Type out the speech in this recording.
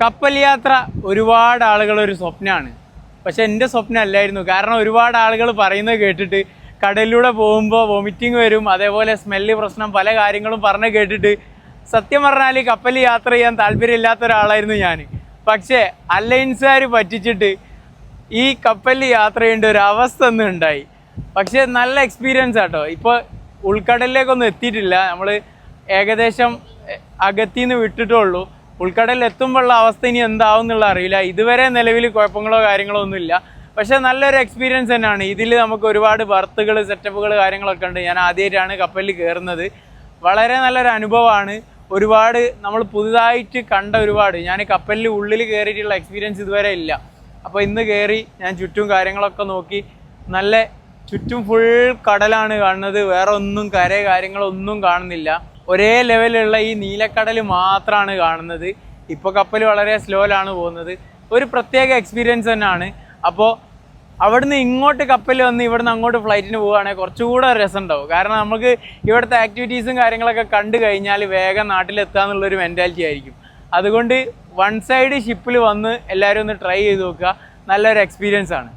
കപ്പൽ യാത്ര ഒരുപാട് ആളുകൾ ഒരു സ്വപ്നമാണ് പക്ഷെ എന്റെ സ്വപ്നം അല്ലായിരുന്നു കാരണം ഒരുപാട് ആളുകൾ പറയുന്നത് കേട്ടിട്ട് കടലിലൂടെ പോകുമ്പോൾ വോമിറ്റിംഗ് വരും അതേപോലെ സ്മെല്ല് പ്രശ്നം പല കാര്യങ്ങളും പറഞ്ഞ് കേട്ടിട്ട് സത്യം പറഞ്ഞാൽ കപ്പൽ യാത്ര ചെയ്യാൻ താല്പര്യമില്ലാത്ത ഒരാളായിരുന്നു ഞാൻ. പക്ഷേ അലയൻസുകാർ പറ്റിച്ചിട്ട് ഈ കപ്പലിൽ യാത്ര ചെയ്യേണ്ട ഒരു അവസ്ഥ ഒന്നും ഉണ്ടായി. പക്ഷേ നല്ല എക്സ്പീരിയൻസ് ആട്ടോ. ഇപ്പോൾ ഉൾക്കടലിലേക്കൊന്നും എത്തിയിട്ടില്ല. നമ്മൾ ഏകദേശം അകത്തിന്ന് വിട്ടിട്ടുള്ളൂ ഉൾക്കടലിൽ എത്തുമ്പോഴുള്ള അവസ്ഥ ഇനി എന്താവും എന്നുള്ള അറിയില്ല. ഇതുവരെ നിലവിൽ കുഴപ്പങ്ങളോ കാര്യങ്ങളോ ഒന്നുമില്ല. പക്ഷേ നല്ലൊരു എക്സ്പീരിയൻസ് തന്നെയാണ്. ഇതിൽ നമുക്ക് ഒരുപാട് ബർത്തുകൾ സെറ്റപ്പുകൾ കാര്യങ്ങളൊക്കെ ഉണ്ട്. ഞാൻ ആദ്യമായിട്ടാണ് കപ്പലിൽ കയറുന്നത് വളരെ നല്ലൊരു അനുഭവമാണ്. ഒരുപാട് നമ്മൾ പുതുതായിട്ട് കണ്ട ഒരുപാട്. ഞാൻ കപ്പലിൽ ഉള്ളിൽ കയറിയിട്ടുള്ള എക്സ്പീരിയൻസ് ഇതുവരെ ഇല്ല. അപ്പോൾ ഇന്ന് കയറി ഞാൻ ചുറ്റും കാര്യങ്ങളൊക്കെ നോക്കി നല്ല ചുറ്റും ഫുൾ കടലാണ് കാണുന്നത്. വേറെ ഒന്നും കര കാര്യങ്ങളൊന്നും കാണുന്നില്ല. ഒരേ ലെവലുള്ള ഈ നീലക്കടൽ മാത്രമാണ് കാണുന്നത്. ഇപ്പോൾ കപ്പൽ വളരെ സ്ലോയിലാണ് പോകുന്നത്. ഒരു പ്രത്യേക എക്സ്പീരിയൻസ് തന്നെയാണ് അപ്പോൾ അവിടുന്ന് ഇങ്ങോട്ട് കപ്പൽ വന്ന് ഇവിടുന്ന് അങ്ങോട്ട് ഫ്ലൈറ്റിന് പോവുകയാണെങ്കിൽ കുറച്ചുകൂടെ രസം ഉണ്ടാവും കാരണം നമുക്ക് ഇവിടുത്തെ ആക്ടിവിറ്റീസും കാര്യങ്ങളൊക്കെ കണ്ടു കഴിഞ്ഞാൽ വേഗം നാട്ടിലെത്തുക എന്നുള്ളൊരു മെന്റാലിറ്റി ആയിരിക്കും. അതുകൊണ്ട് വൺ സൈഡ് ഷിപ്പിൽ വന്ന് എല്ലാവരും ഒന്ന് ട്രൈ ചെയ്ത് നോക്കുക. നല്ലൊരു എക്സ്പീരിയൻസ് ആണ്.